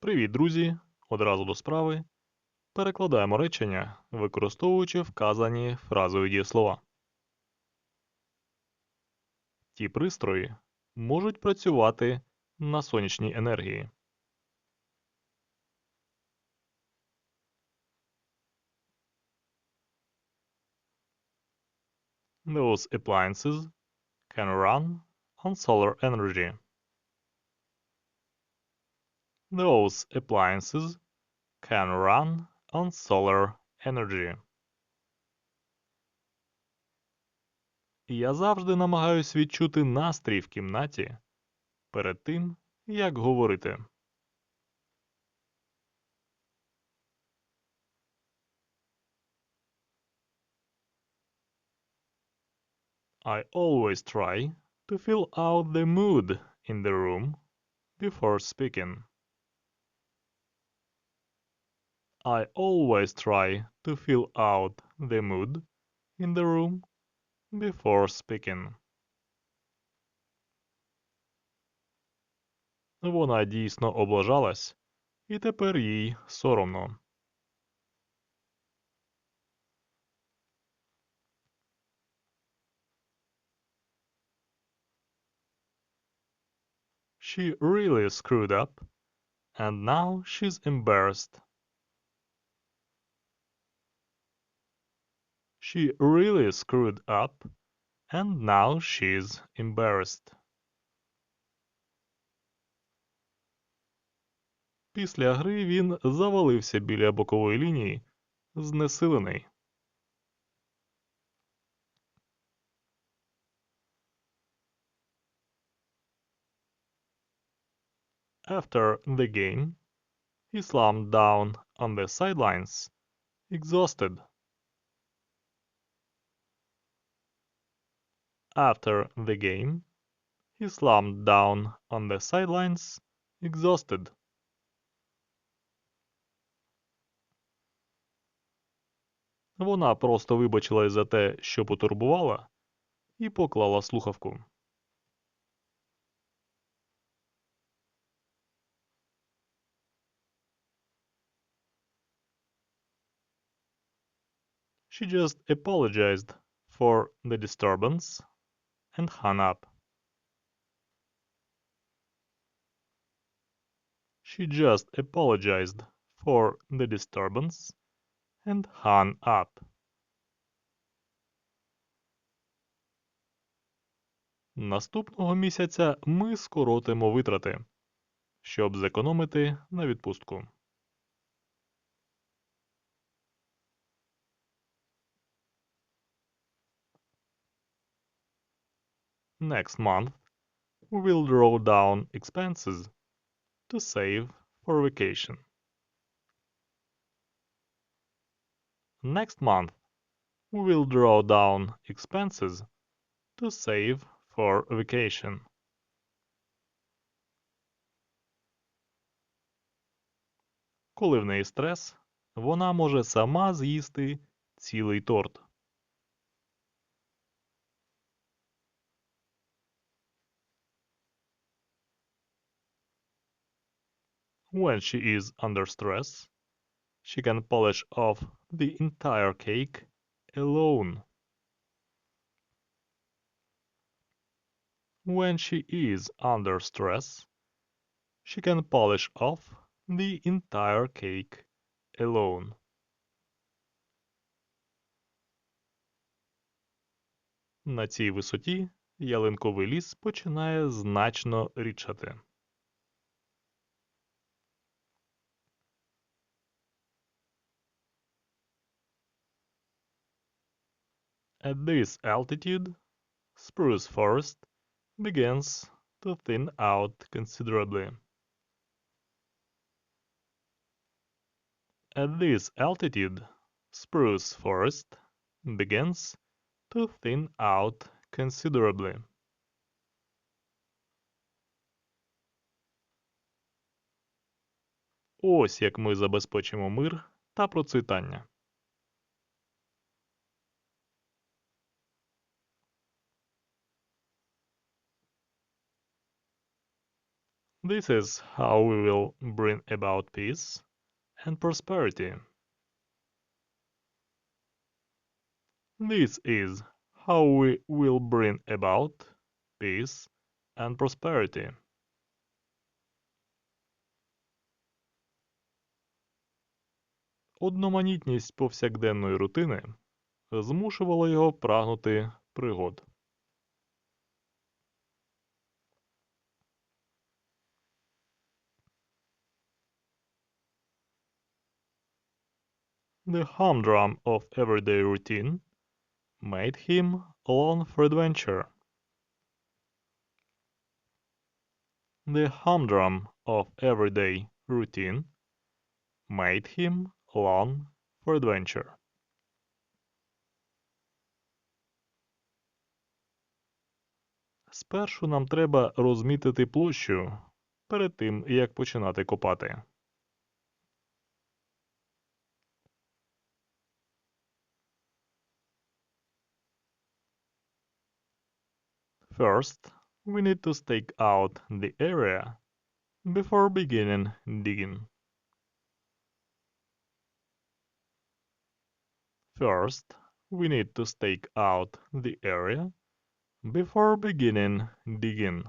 Привіт, друзі! Одразу до справи. Перекладаємо речення, використовуючи вказані фразові дієслова. Ті пристрої можуть працювати на сонячній енергії. Those appliances can run on solar energy. Those appliances can run on solar energy. Я завжди намагаюсь відчути настрій в кімнаті перед тим, як говорити. I always try to feel out the mood in the room before speaking. I always try to feel out the mood in the room before speaking. Вона дійсно облажалась, і тепер їй соромно. She really screwed up, and now she's embarrassed. She really screwed up, and now she's embarrassed. Після гри він завалився біля бокової лінії, знесилений. After the game, he slumped down on the sidelines, exhausted. After the game, he slumped down on the sidelines, exhausted. Вона просто вибачилась за те, що потурбувала, і поклала слухавку. She just apologized for the disturbance and hung up. She just apologized for the disturbance and hung up. Наступного місяця ми скоротимо витрати, щоб зекономити на відпустку. Next month, we will draw down expenses to save for vacation. Next month, we will draw down expenses to save for vacation. Коли в неї стрес, вона може сама з'їсти цілий торт. When she is under stress, she can polish off the entire cake alone. When she is under stress, she can polish off the entire cake alone. На цій висоті ялинковий ліс починає значно рідшати. At this altitude, spruce forest begins to thin out considerably. At this altitude, spruce forest begins to thin out considerably. Ось як ми забезпечимо мир та процвітання. This is how we will bring about peace and prosperity. This is how we will bring about peace and prosperity. Одноманітність повсякденної рутини змушувала його прагнути пригод. The humdrum of everyday routine made him long for adventure. The humdrum of everyday routine made him long for adventure. Спершу нам треба розмітити площу перед тим, як починати копати. First, we need to stake out the area before beginning digging. First, we need to stake out the area before beginning digging.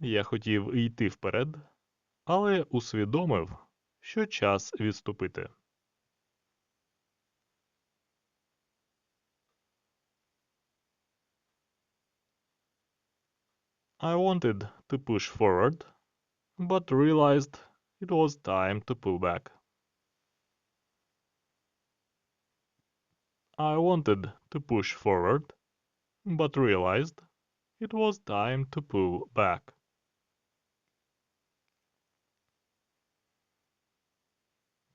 Я хотів йти вперед, але усвідомив, що час відступити. I wanted to push forward, but realized it was time to pull back. I wanted to push forward, but realized it was time to pull back.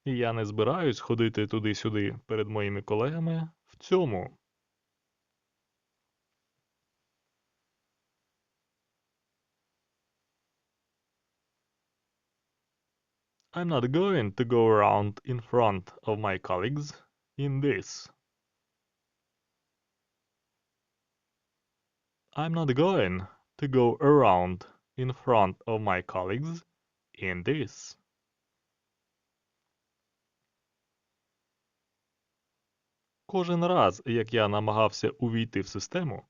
Я не збираюсь ходити туди-сюди перед моїми колегами в цьому. I'm not going to go around in front of my colleagues in this. I'm not going to go around in front of my colleagues in this. Кожен раз, як я намагався увійти в систему,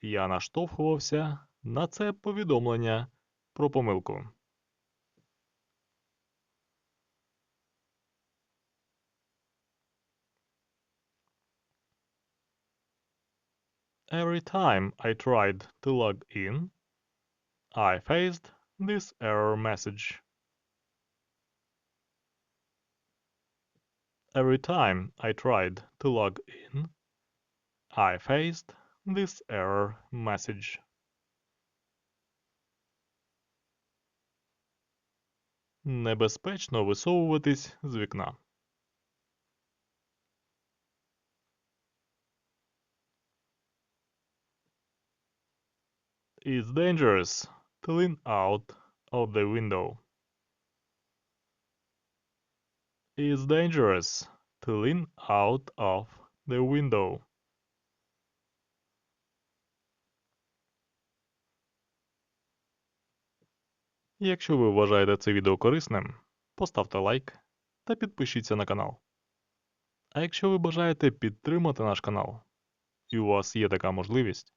я наштовхувався на це повідомлення про помилку. Every time I tried to log in, I faced this error message. Every time I tried to log in, I faced this error message. Небезпечно висовуватись з вікна. It's dangerous to lean out of the window. It's dangerous to lean out of the window. Якщо ви вважаєте це відео корисним, поставте лайк та підпишіться на канал. А якщо ви бажаєте підтримати наш канал, і у вас є така можливість,